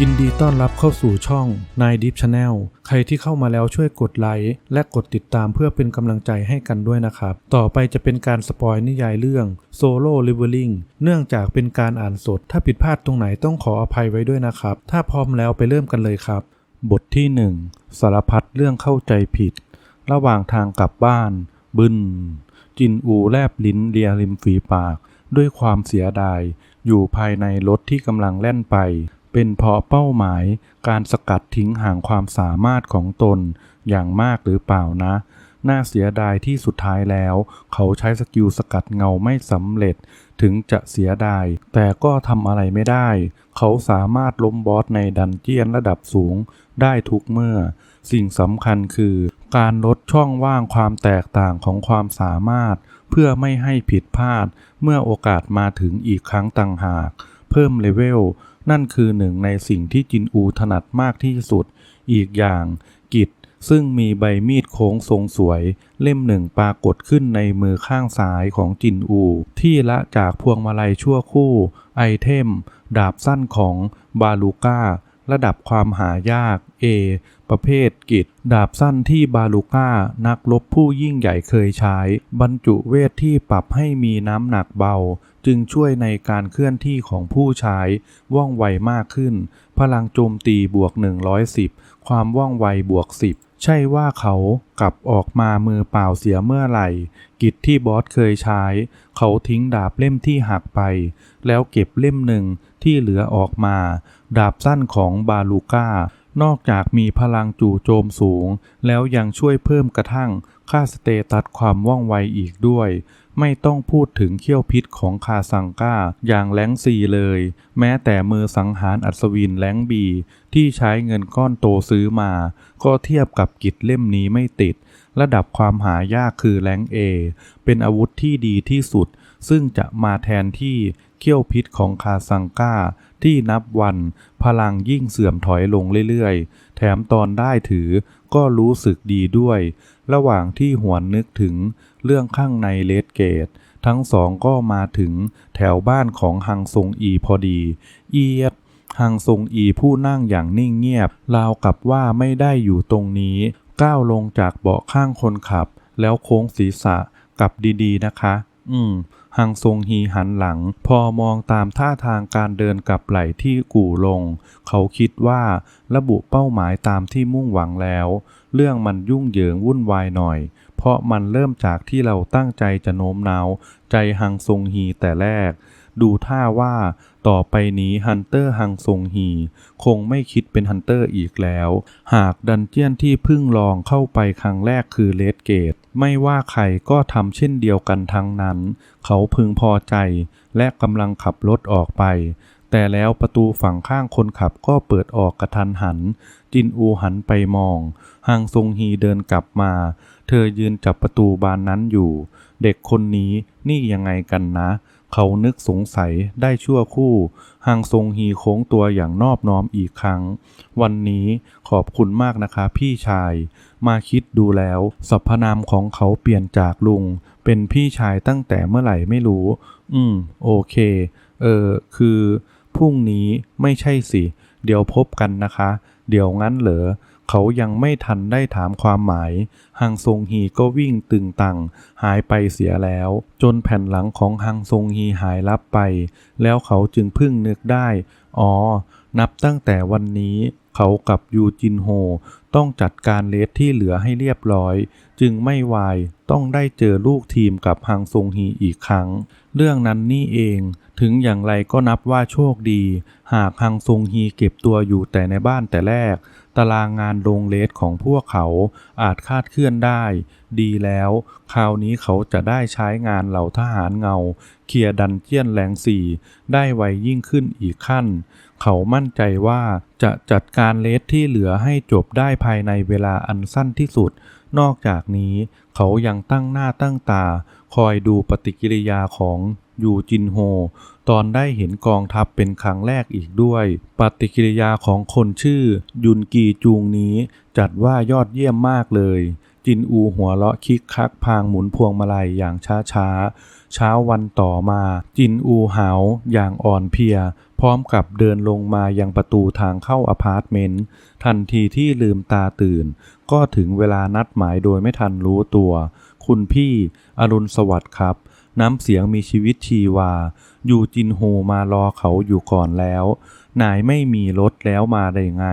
ยินดีต้อนรับเข้าสู่ช่องนายดิฟชาแนลใครที่เข้ามาแล้วช่วยกดไลค์และกดติดตามเพื่อเป็นกำลังใจให้กันด้วยนะครับ ต่อไปจะเป็นการสปอยนิยายเรื่องโซโล่ลิเวอริงเนื่องจากเป็นการอ่านสด ถ้าผิดพลาดตรงไหนต้องขออภัยไว้ด้วยนะครับ ถ้าพร้อมแล้วไปเริ่มกันเลยครับ บทที่ 1 สารพัดเรื่องเข้าใจผิด ระหว่างทางกลับบ้าน บึนจินอูแลบลิ้นเลียริมฝีปาก ด้วยความเสียดาย อยู่ภายในรถที่กำลังแล่นไป เป็นเพราะเป้าหมายการสกัดทิ้งห่างความสามารถของตนอย่างมากหรือเปล่านะ น่าเสียดายที่สุดท้ายแล้ว เขาใช้สกิลสกัดเงาไม่สำเร็จ ถึงจะเสียดาย แต่ก็ทำอะไรไม่ได้ เขาสามารถล้มบอสในดันเจียนระดับสูงได้ทุกเมื่อ สิ่งสำคัญคือ การลดช่องว่างความแตกต่างของความสามารถ เพื่อไม่ให้ผิดพลาด เมื่อโอกาสมาถึงอีกครั้งต่างหาก เพิ่มเลเวล นั่นคือหนึ่งในสิ่งที่จินอูถนัดมากที่สุด อีกอย่าง กิจซึ่งมีใบมีดโค้งทรงสวย เล่มหนึ่งปรากฏขึ้นในมือข้างซ้ายของจินอู ที่ละจากพวงมาลัยชั่วคู่ ไอเทม ดาบสั้นของบาลูก้า ระดับความหายาก A ประเภทกิจ ดาบสั้นที่บาลูก้า นักรบผู้ยิ่งใหญ่เคยใช้ บรรจุเวทที่ปรับให้มีน้ำหนักเบา จึงช่วยในการเคลื่อนที่ของผู้ใช้ว่องไวมากขึ้น พลังโจมตีบวก 110 ความว่องไวบวก 10 ใช่ว่าเขากลับออกมามือเปล่าเสียเมื่อไหร่ กิจที่บอสเคยใช้ เขาทิ้งดาบเล่มที่หักไป แล้วเก็บเล่มหนึ่งที่เหลือออกมา ดาบสั้นของบาลูก้านอกจากมีพลังจู่โจมสูง แล้วยังช่วยเพิ่มกระทั่งค่าสเตตัสความว่องไวอีกด้วย ไม่ต้องพูดถึงเขี้ยวพิษของคาสังก้าอย่างแรงซีเลย แม้แต่มือสังหารอัศวินแรงบี ที่ใช้เงินก้อนโตซื้อมา ก็เทียบกับกิจเล่มนี้ไม่ติด ระดับความหายากคือแรงเอ เป็นอาวุธที่ดีที่สุด ซึ่งจะมาแทนที่เขี้ยวพิษของคาสังก้าที่นับวันพลังยิ่งเสื่อมถอยลงเรื่อยๆ แถมตอนได้ถือก็รู้สึกดีด้วย ระหว่างที่หวนนึกถึงเรื่องข้างในเลดเกต ทั้งสองก็มาถึงแถวบ้านของฮังซงอีพอดี เอียดฮังซงอีผู้นั่งอย่างนิ่งเงียบ ราวกับว่าไม่ได้อยู่ตรงนี้ ก้าวลงจากเบาะข้างคนขับ แล้วโค้งศีรษะกลับดีๆนะคะ อืม ฮังซงฮีหันหลัง พอมองตามท่าทางการเดินกลับไหลที่กู่ลง เขาคิดว่าระบุเป้าหมายตามที่มุ่งหวังแล้ว เรื่องมันยุ่งเหยิงวุ่นวายหน่อย เพราะมันเริ่มจากที่เราตั้งใจจะโน้มน้าว ใจฮังซงฮีแต่แรก ดูท่าว่าต่อไปนี้ฮันเตอร์ฮังซงฮี คงไม่คิดเป็นฮันเตอร์อีกแล้ว หากดันเจียนที่เพิ่งลองเข้าไปครั้งแรกคือเลดเกต ไม่ว่าใครก็ทำเช่นเดียวกันทั้งนั้น เขาพึงพอใจและกำลังขับรถออกไป แต่แล้วประตูฝั่งข้างคนขับก็เปิดออกกระทันหัน จินอูหันไปมองฮังซงฮีเดินกลับมา เธอยืนจับประตูบานนั้นอยู่ เด็กคนนี้นี่ยังไงกันนะ เขานึกสงสัยได้ชั่วคู่ฮังซงฮีโค้งตัวอย่างนอบน้อมอีกครั้ง วันนี้ขอบคุณมากนะคะพี่ชาย มาคิดดูแล้วสรรพนามของเขาเปลี่ยนจากลุง เป็นพี่ชายตั้งแต่เมื่อไหร่ไม่รู้ อืม โอเค เออ คือพรุ่งนี้ไม่ใช่สิ เดี๋ยวพบกันนะคะ เดี๋ยวงั้นเหรอ เขายังไม่ทันได้ถามความหมายฮังซงฮีก็วิ่งตึงตังหายไปเสียแล้ว จนแผ่นหลังของฮังซงฮีหายลับไป แล้วเขาจึงพึ่งนึกได้ อ๋อ นับตั้งแต่วันนี้เขากับยูจินโฮต้องจัดการเลสที่เหลือให้เรียบร้อย จึงไม่วายต้องได้เจอลูกทีมกับฮังซงฮีอีกครั้ง เรื่องนั้นนี่เองถึงอย่างไรก็นับว่าโชคดี หากฮังซงฮีเก็บตัวอยู่แต่ในบ้านแต่แรก ตารางงานโรงเลสของพวกเขาอาจคาดเคลื่อนได้ ดีแล้ว คราวนี้เขาจะได้ใช้งานเหล่าทหารเงา เคลียร์ดันเจียนแรงสี่ได้ไวยิ่งขึ้นอีกขั้น เขามั่นใจว่าจะจัดการเลสที่เหลือให้จบได้ภายในเวลาอันสั้นที่สุด นอกจากนี้ เขายังตั้งหน้าตั้งตา คอยดูปฏิกิริยาของ ยูจินโฮ ตอนได้เห็นกองทัพเป็นครั้งแรกอีกด้วย ปฏิกิริยาของคนชื่อ ยุนกีจูงนี้ จัดว่ายอดเยี่ยมมากเลย จินอูหัวเราะคิกคักพางหมุนพวงมาลัยอย่างช้าๆ เช้าวันต่อมา จินอูหาวอย่างอ่อนเพลีย พร้อมกับเดินลงมายังประตูทางเข้าอพาร์ตเมนต์ ทันทีที่ลืมตาตื่น ก็ถึงเวลานัดหมายโดยไม่ทันรู้ตัว คุณพี่ อรุณสวัสดิ์ครับ น้ำเสียงมีชีวิตชีวายูจินโฮมารอเขาอยู่ก่อนแล้ว นายไม่มีรถแล้วมาได้ไง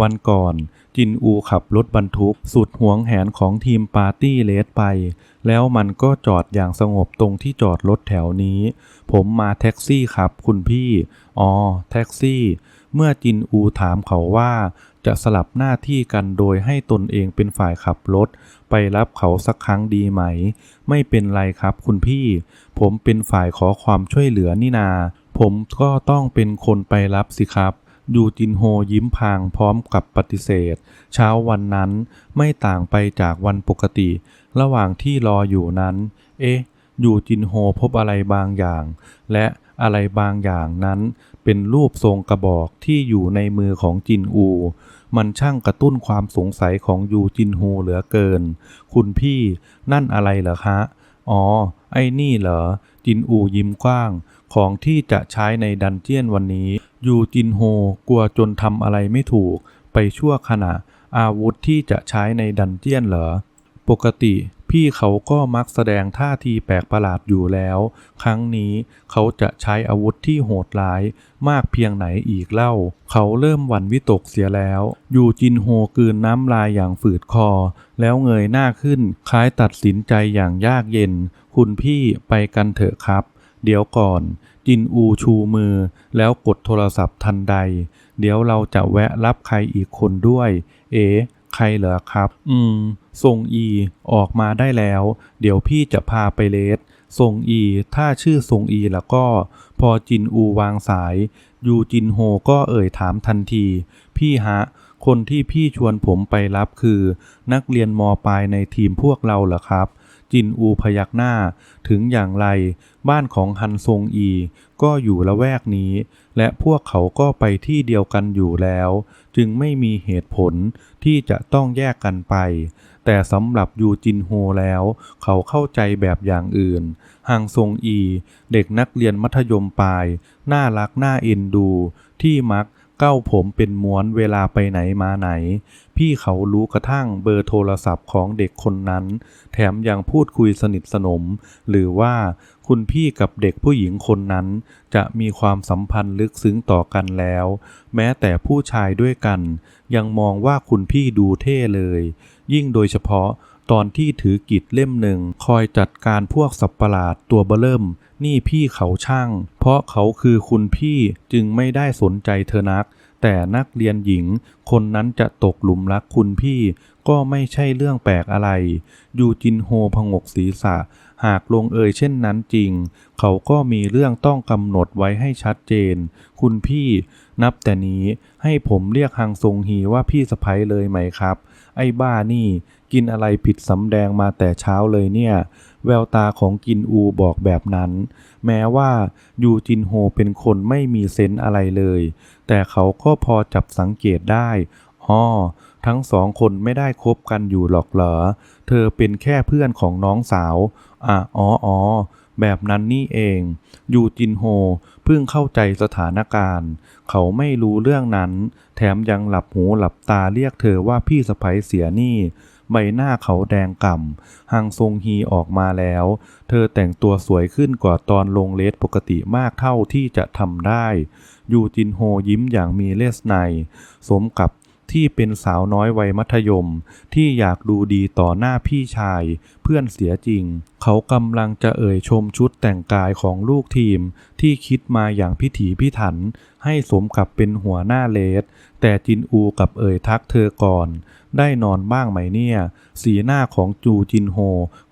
วันก่อนจินอูขับรถบรรทุก สุดหวงแหนของทีมปาร์ตี้เลสไป แล้วมันก็จอดอย่างสงบตรงที่จอดรถแถวนี้ ผมมาแท็กซี่ครับคุณพี่ อ๋อ แท็กซี่ เมื่อจินอูถามเขาว่าจะสลับหน้าที่กันโดยให้ตนเองเป็นฝ่ายขับรถ ไปรับเขาสักครั้งดีไหม ไม่เป็นไรครับคุณพี่ ผมเป็นฝ่ายขอความช่วยเหลือนี่นา ผมก็ต้องเป็นคนไปรับสิครับยูจินโฮยิ้มพางพร้อมกับปฏิเสธ เช้าวันนั้นไม่ต่างไปจากวันปกติ ระหว่างที่รออยู่นั้น เอ๊ะยูจินโฮพบอะไรบางอย่าง และอะไรบางอย่างนั้นเป็นรูปทรงกระบอกที่อยู่ในมือของจินอู มันช่างกระตุ้นความสงสัยของยูจินโฮเหลือเกิน คุณพี่นั่นอะไรเหรอคะ อ๋อ ไอ้นี่เหรอ จินอูยิ้มกว้าง ของที่จะใช้ในดันเจียนวันนี้ ยูจินโฮกลัวจนทำอะไรไม่ถูก ไปชั่วขณะ อาวุธที่จะใช้ในดันเจียนเหรอ ปกติ พี่เขาก็มักแสดงท่าทีแปลกประหลาดอยู่แล้ว ครั้งนี้เขาจะใช้อาวุธที่โหดร้ายมากเพียงไหนอีกเล่า เขาเริ่มหวั่นวิตกเสียแล้ว อยู่จินโฮกืนน้ำลายอย่างฝืดคอ แล้วเงยหน้าขึ้น คล้ายตัดสินใจอย่างยากเย็น คุณพี่ไปกันเถอะครับ เดี๋ยวก่อน จินอูชูมือ แล้วกดโทรศัพท์ทันใด เดี๋ยวเราจะแวะรับใครอีกคนด้วย เอ๋ ใครเหรอครับ อืม ทรงอี ออกมาได้แล้ว เดี๋ยวพี่จะพาไปเลสทรงอี ถ้าชื่อทรงอีแล้วก็ พอจินอูวางสาย ยูจินโฮก็เอ่ยถามทันที พี่ฮะ คนที่พี่ชวนผมไปรับคือ นักเรียนมปลายในทีมพวกเราเหรอครับ จินอูพยักหน้า ถึงอย่างไร บ้านของฮันซงอี ก็อยู่ละแวกนี้ และพวกเขาก็ไปที่เดียวกันอยู่แล้ว จึงไม่มีเหตุผลที่จะต้องแยกกันไป แต่สำหรับยูจินโฮแล้ว เขาเข้าใจแบบอย่างอื่นฮังซงอี เด็กนักเรียนมัธยมปลาย น่ารักน่าเอ็นดู ที่มัก เก้าผมเป็นม้วนเวลาไปไหนมาไหน พี่เขารู้กระทั่งเบอร์โทรศัพท์ของเด็กคนนั้น แถมยังพูดคุยสนิทสนม หรือว่าคุณพี่กับเด็กผู้หญิงคนนั้น จะมีความสัมพันธ์ลึกซึ้งต่อกันแล้ว แม้แต่ผู้ชายด้วยกัน ยังมองว่าคุณพี่ดูเท่เลย ยิ่งโดยเฉพาะตอนที่ถือกิจเล่มหนึ่ง คอยจัดการพวกสับประหลาดตัวเบอเริ่ม นี่พี่เขาช่าง เพราะเขาคือคุณพี่จึงไม่ได้สนใจเธอนัก แต่นักเรียนหญิง คนนั้นจะตกหลุมรักคุณพี่ ก็ไม่ใช่เรื่องแปลกอะไร ยูจินโฮพงกศีรษะ หากลงเอยเช่นนั้นจริง เขาก็มีเรื่องต้องกำหนดไว้ให้ชัดเจน คุณพี่ นับแต่นี้ให้ผมเรียกฮังซงฮีว่าพี่สะพ้ยเลยไหมครับ ไอ้บ้านี่ กินอะไรผิดสำแดงมาแต่เช้าเลยเนี่ย แววตาของกินอูบอกแบบนั้น แม้ว่ายูจินโฮเป็นคนไม่มีเซนส์อะไรเลย แต่เขาก็พอจับสังเกตได้อ๋อทั้งสองคนไม่ได้คบกันอยู่หรอกเหรอ เธอเป็นแค่เพื่อนของน้องสาวอะอ๋ออ๋อแบบนั้นนี่เอง ยูจินโฮเพิ่งเข้าใจสถานการณ์ เขาไม่รู้เรื่องนั้น แถมยังหลับหูหลับตาเรียกเธอว่าพี่สะใภ้เสียนี่ ใบหน้าเขาแดงก่ำฮังซงฮีออกมาแล้ว เธอแต่งตัวสวยขึ้นกว่าตอนลงเลสปกติมากเท่าที่จะทำได้ ยูจินโฮยิ้มอย่างมีเลสใน สมกับ ที่เป็นสาวน้อยวัยมัธยม ที่อยากดูดีต่อหน้าพี่ชาย เพื่อนเสียจริง เขากำลังจะเอ่ยชมชุดแต่งกายของลูกทีม ที่คิดมาอย่างพิถีพิถัน ให้สมกับเป็นหัวหน้าเลส แต่จินอูกับเอ่ยทักเธอก่อน ได้นอนบ้างไหมเนี่ย สีหน้าของจูจินโฮ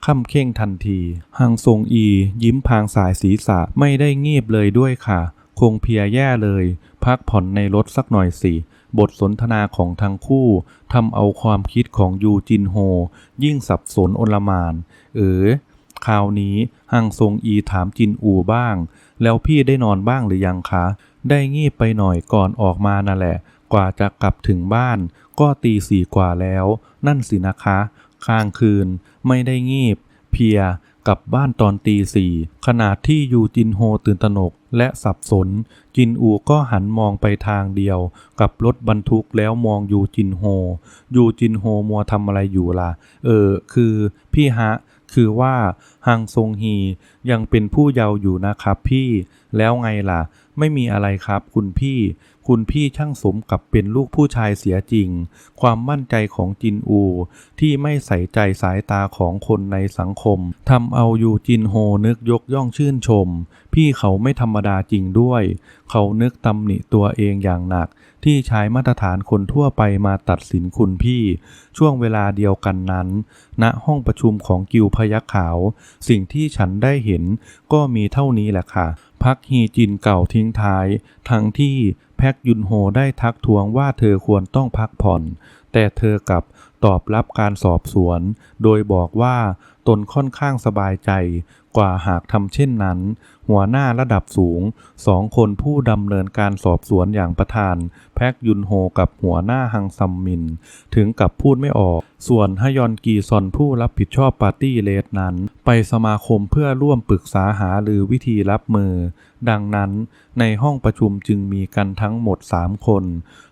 ค่ำเข่งทันทีฮังซงอี ยิ้มพางสายศีรษะไม่ได้เงียบเลยด้วยค่ะ คงเพียแย่เลย พักผ่อนในรถสักหน่อยสิ บทสนทนาของทั้งคู่ทำเอาความคิดของยูจินโฮ ยิ่งสับสนโอลมาน เออคราวนี้ฮังซงอีถามจินอูบ้าง แล้วพี่ได้นอนบ้างหรือยังคะ ได้งีบไปหน่อยก่อนออกมานั่นแหละ กว่าจะกลับถึงบ้าน ก็ตีสี่กว่าแล้ว นั่นสินะคะ ค้างคืน ไม่ได้งีบ เพีย กลับบ้านตอนตีสี่ขณะที่ยูจินโฮตื่นตระหนกและสับสน จินอูก็หันมองไปทางเดียว กับรถบรรทุกแล้วมองยูจินโฮ ยูจินโฮมัวทำอะไรอยู่ล่ะ เออ คือ พี่ฮะ คือว่า ฮังซงฮียังเป็นผู้เยาว์อยู่นะครับพี่ แล้วไงล่ะ ไม่มีอะไรครับคุณพี่ คุณพี่ช่างสมกับเป็นลูกผู้ชายเสียจริง ความมั่นใจของจินอู ที่ไม่ใส่ใจสายตาของคนในสังคมทำเอายูจินโฮนึกยกย่องชื่นชม พี่เขาไม่ธรรมดาจริงด้วย เขานึกตำหนิตัวเองอย่างหนัก ที่ใช้มาตรฐานคนทั่วไปมาตัดสินคุณพี่ ช่วงเวลาเดียวกันนั้นณห้องประชุมของกิวพยักขาวสิ่งที่ฉันได้เห็นก็มีเท่านี้แหละค่ะ พักฮีจินเก่าทิ้งท้าย ทั้งที่แพ็กยุนโฮได้ทักท้วงว่าเธอควรต้องพักผ่อน แต่เธอกลับตอบรับการสอบสวน โดยบอกว่าตนค่อนข้างสบายใจกว่าหากทำเช่นนั้น หัวหน้าระดับสูงสองคนผู้ดำเนินการสอบสวนอย่างประธาน แพ็กยุนโฮกับหัวหน้าฮังซัมมิน ถึงกับพูดไม่ออก ส่วนฮยอนกีซอนผู้รับผิดชอบปาร์ตี้เลสนั้น ไปสมาคมเพื่อร่วมปรึกษาหาหรือวิธีรับมือ ดังนั้นในห้องประชุมจึงมีกันทั้งหมด 3 คน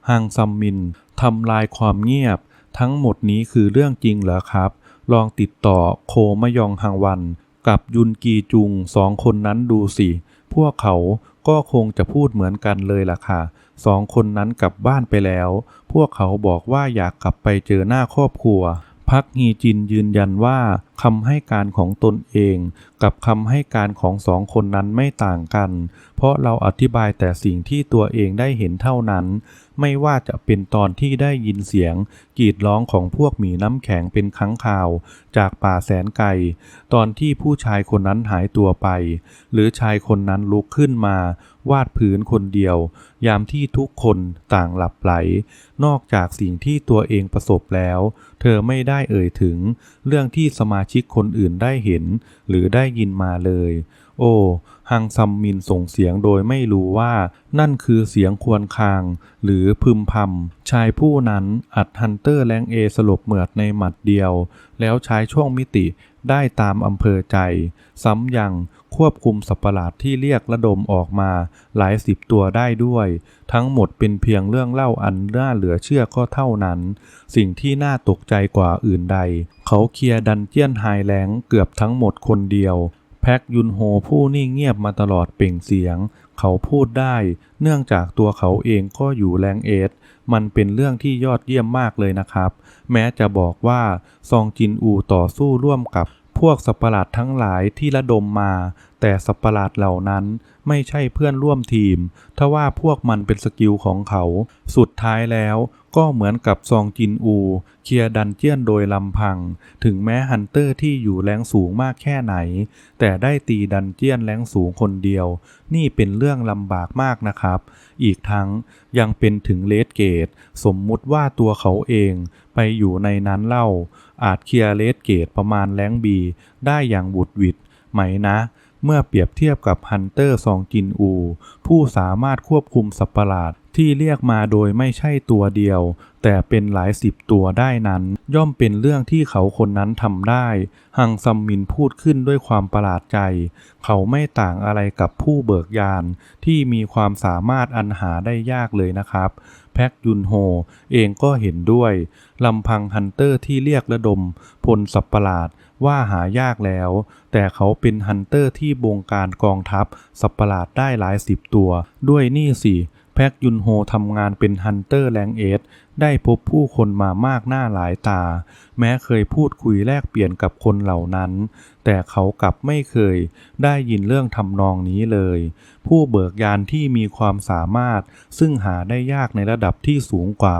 ฮังซัมมินทำลายความเงียบ ทั้งหมดนี้คือเรื่องจริงเหรอครับลองติดต่อโคมยองฮังวัน กับยุนกีจุงสองคนนั้นดูสิ พวกเขาก็คงจะพูดเหมือนกันเลยล่ะค่ะสองคนนั้นกลับบ้านไปแล้ว พวกเขาบอกว่าอยากกลับไปเจอหน้าครอบครัว พักฮีจินยืนยันว่าคำให้การของตนเอง กับคำให้การของสองคนนั้นไม่ต่างกัน เพราะเราอธิบายแต่สิ่งที่ตัวเองได้เห็นเท่านั้น ไม่ว่าจะเป็นตอนที่ได้ยินเสียงกรีดร้องของพวกหมีน้ำแข็งเป็นครั้งคราว จากป่าแสนไกล ตอนที่ผู้ชายคนนั้นหายตัวไป หรือชายคนนั้นลุกขึ้นมา วาดผืนคนเดียว ยามที่ทุกคนต่างหลับไหล นอกจากสิ่งที่ตัวเองประสบแล้ว เธอไม่ได้เอ่ยถึง เรื่องที่สมาชิกคนอื่นได้เห็น หรือได้ยินมาเลย โอ้ฮังซัมมินส่งเสียงโดยไม่รู้ว่า นั่นคือเสียงควรคาง หรือพึมพำชายผู้นั้นอัดฮันเตอร์แรงเอสลบเหมือดในหมัดเดียว แล้วใช้ช่วงมิติได้ตามอำเภอใจ ซ้ำยัง ควบคุมสัตว์ประหลาดที่เรียกระดมออกมาหลายสิบตัวได้ด้วย ทั้งหมดเป็นเพียงเรื่องเล่าอันน่าเหลือเชื่อก็เท่านั้น สิ่งที่น่าตกใจกว่าอื่นใด เขาเคลียร์ดันเจียนไฮแลงเกือบทั้งหมดคนเดียว แพ็กยุนโฮผู้นิ่งเงียบมาตลอดเปล่งเสียง เขาพูดได้ เนื่องจากตัวเขาเองก็อยู่แรงเอสมันเป็นเรื่องที่ยอดเยี่ยมมากเลยนะครับ แม้จะบอกว่าซองจินอูต่อสู้ร่วมกับ วกสัปะหลาดทั้งหลายที่ระดมมา แต่สัปะหลาดเหล่านั้นไม่ใช่เพื่อนร่วมทีมทว่าพวกมันเป็นสกิลของเขา สุดท้ายแล้วก็เหมือนกับซองจินอู เคลียดันเจียนโดยลำพัง ถึงแม้ฮันเตอร์ที่อยู่แรงสูงมากแค่ไหน แต่ได้ตีดันเจียนแรงสูงคนเดียว นี่เป็นเรื่องลำบากมากนะครับ อีกทั้งยังเป็นถึงเลดเกต สมมุติว่าตัวเขาเองไปอยู่ในนั้นเล่า อาจเคลียร์เลสเกตประมาณแรงบีได้อย่างบุดหวิดไหมนะเมื่อเปรียบเทียบกับฮันเตอร์ซองจินอู ผู้สามารถควบคุมสัปประหลาด ที่เรียกมาโดยไม่ใช่ตัวเดียว แต่เป็นหลายสิบตัวได้นั้น ย่อมเป็นเรื่องที่เขาคนนั้นทำได้ ฮังซัมมินพูดขึ้นด้วยความประหลาดใจ เขาไม่ต่างอะไรกับผู้เบิกยาน ที่มีความสามารถอันหาได้ยากเลยนะครับ แพ็กยุนโฮ เองก็เห็นด้วยลำพังฮันเตอร์ที่เรียกระดม พลสัตว์ประหลาดว่าหายากแล้ว แต่เขาเป็นฮันเตอร์ที่บงการกองทัพสัตว์ประหลาดได้หลายสิบตัว ด้วยนี่สิ แพ็กยุนโฮทำงานเป็นฮันเตอร์แรงเอสได้พบผู้คนมามากหน้าหลายตา แม้เคยพูดคุยแลกเปลี่ยนกับคนเหล่านั้น แต่เขากลับไม่เคยได้ยินเรื่องทำนองนี้เลย ผู้เบิกยานที่มีความสามารถ ซึ่งหาได้ยากในระดับที่สูงกว่า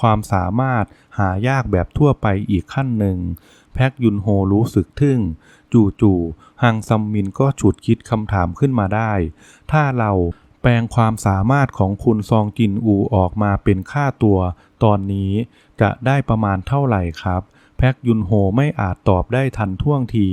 ความสามารถหายากแบบทั่วไปอีกขั้นหนึ่ง แพ็กยุนโฮรู้สึกทึ่งจู่ๆฮังซัมมินก็ฉุดคิดคำถามขึ้นมาได้ ถ้าเรา แปลงความสามารถของคุณซองจินอูออกมาเป็นค่าตัวตอนนี้จะได้ประมาณเท่าไหร่ครับ พ็กยุนโฮไม่อาจตอบได้ทันท่วงที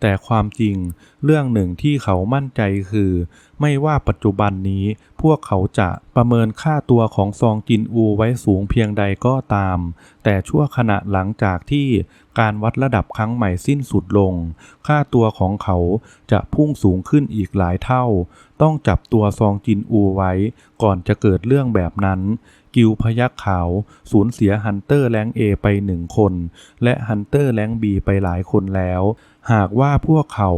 แต่ความจริง เรื่องหนึ่งที่เขามั่นใจคือ ไม่ว่าปัจจุบันนี้พวกเขาจะประเมินค่าตัวของซองจินอูไว้สูงเพียงใดก็ตาม แต่ชั่วขณะหลังจากที่การวัดระดับครั้งใหม่สิ้นสุดลง ค่าตัวของเขาจะพุ่งสูงขึ้นอีกหลายเท่า ต้องจับตัวซองจินอูไว้ ก่อนจะเกิดเรื่องแบบนั้น กิวพยักขาว สูญเสียฮันเตอร์แรงเอไปหนึ่งคน และฮันเตอร์แรงบีไปหลายคนแล้ว หากว่าพวกเขา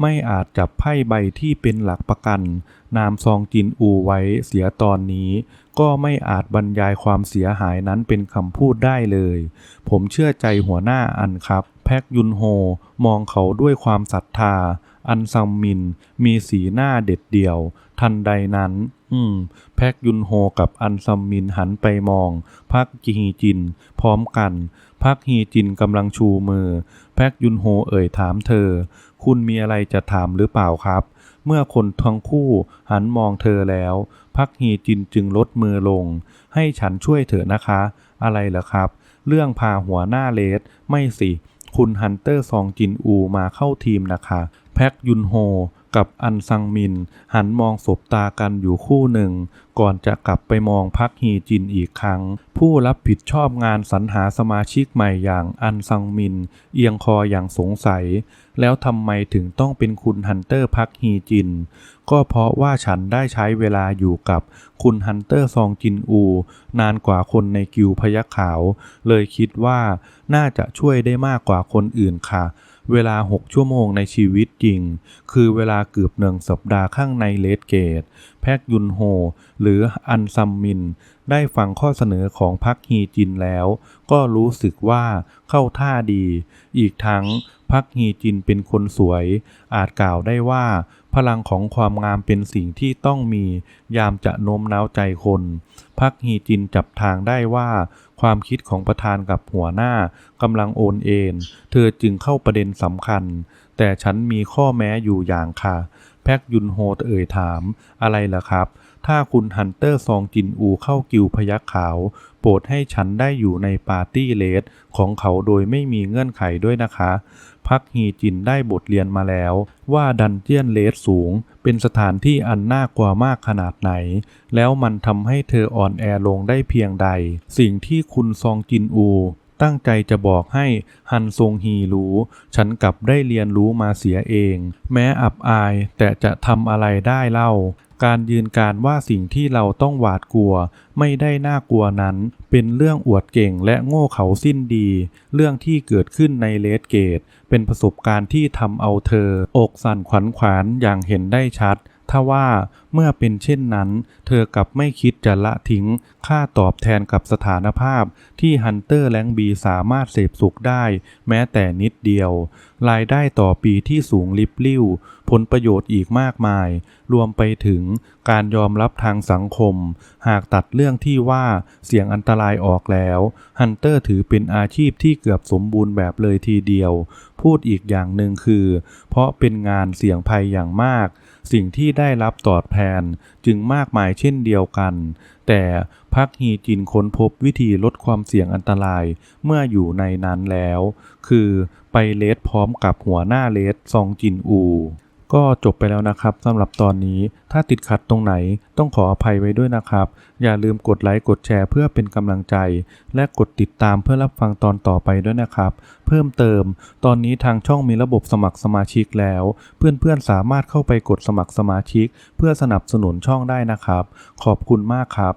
ไม่อาจจับไพ่ใบที่เป็นหลักประกัน นามซองจินอูไว้เสียตอนนี้ ก็ไม่อาจบรรยายความเสียหายนั้นเป็นคำพูดได้เลย ผมเชื่อใจหัวหน้าอันครับ แพ็กยุนโฮ มองเขาด้วยความศรัทธา อันซัมมิน มีสีหน้าเด็ดเดี่ยว ทันใดนั้น อืม แพ็กยุนโฮกับอันซัมมินหันไปมอง พักจีฮีจิน พร้อมกัน พักฮีจินกำลังชูมือ แพ็กยุนโฮเอ่ยถามเธอ คุณมีอะไรจะถามหรือเปล่าครับ เมื่อคนทั้งคู่หันมองเธอแล้ว พักฮีจินจึงลดมือลง ให้ฉันช่วยเถอะนะคะ อะไรเหรอครับ เรื่องพาหัวหน้าเลสไม่สิคุณฮันเตอร์ซองจินอูมาเข้าทีมนะคะ แพ็กยุนโฮกับอันซังมิน หันมองสบตากันอยู่คู่หนึ่ง ก่อนจะกลับไปมองพักฮีจินอีกครั้ง ผู้รับผิดชอบงานสรรหาสมาชิกใหม่อย่างอันซังมิน เอียงคออย่างสงสัย แล้วทำไมถึงต้องเป็นคุณฮันเตอร์พักฮีจิน ก็เพราะว่าฉันได้ใช้เวลาอยู่กับคุณฮันเตอร์ซองจินอู นานกว่าคนในกิวพยักขาว เลยคิดว่าน่าจะช่วยได้มากกว่าคนอื่นค่ะ เวลา 6 ชั่วโมงในชีวิตจริง คือเวลาเกือบหนึ่งสัปดาห์ข้างในเลดเกต แพ็กยุนโฮ หรืออันซัมมิน ได้ฟังข้อเสนอของพักฮีจินแล้ว ก็รู้สึกว่าเข้าท่าดี อีกทั้งพักฮีจินเป็นคนสวย อาจกล่าวได้ว่า พลังของความงามเป็นสิ่งที่ต้องมียามจะโน้มน้าวใจคน พักฮีจินจับทางได้ว่า ความคิดของประธานกับหัวหน้ากำลังโอนเอ็นเธอจึงเข้าประเด็นสำคัญ แต่ฉันมีข้อแม้อยู่อย่างค่ะ แพ็กยุนโฮเอ่ยถามอะไรล่ะครับ ถ้าคุณฮันเตอร์ซองจินอูเข้ากิวพยักขาว โปรดให้ฉันได้อยู่ในปาร์ตี้เลสของเขาโดยไม่มีเงื่อนไขด้วยนะคะ พักฮีจินได้บทเรียนมาแล้ว ว่าดันเจียนเลสสูง เป็นสถานที่อันน่ากลัวมากขนาดไหน แล้วมันทำให้เธออ่อนแอลงได้เพียงใด สิ่งที่คุณซองจินอู ตั้งใจจะบอกให้ฮันซงฮีรู้ ฉันกลับได้เรียนรู้มาเสียเอง แม้อับอายแต่จะทำอะไรได้เล่า การยืนการว่าสิ่งที่เราต้องหวาดกลัว ไม่ได้น่ากลัวนั้น เป็นเรื่องอวดเก่งและโง่เขาสิ้นดี เรื่องที่เกิดขึ้นในเลดเกต เป็นประสบการณ์ที่ทำเอาเธอ อกสั่นขวัญขวานอย่างเห็นได้ชัดถ้าว่า เมื่อเป็นเช่นนั้น เธอกลับไม่คิดจะละทิ้ง ค่าตอบแทนกับสถานภาพที่ฮันเตอร์แลงบีสามารถเสพสุขได้ แม้แต่นิดเดียว รายได้ต่อปีที่สูงลิบลิ่ว ผลประโยชน์อีกมากมาย รวมไปถึงการยอมรับทางสังคม หากตัดเรื่องที่ว่าเสี่ยงอันตรายออกแล้วฮันเตอร์ถือเป็นอาชีพที่เกือบสมบูรณ์แบบเลยทีเดียว พูดอีกอย่างหนึ่งคือ เพราะเป็นงานเสี่ยงภัยอย่างมาก สิ่งที่ได้รับตอบแทนจึงมากมายเช่นเดียวกัน แต่พักฮีจินค้นพบวิธีลดความเสี่ยงอันตรายเมื่ออยู่ในนั้นแล้ว คือไปเลสพร้อมกับหัวหน้าเลสซองจินอู ก็จบไปแล้วนะครับสำหรับตอนนี้ถ้าติดขัดตรงไหนต้องขออภัยไว้ด้วยนะครับ อย่าลืมกดไลค์กดแชร์เพื่อเป็นกำลังใจ และกดติดตามเพื่อรับฟังตอนต่อไปด้วยนะครับ เพิ่มเติม ตอนนี้ทางช่องมีระบบสมัครสมาชิกแล้ว เพื่อนๆสามารถเข้าไปกดสมัครสมาชิก เพื่อสนับสนุนช่องได้นะครับ ขอบคุณมากครับ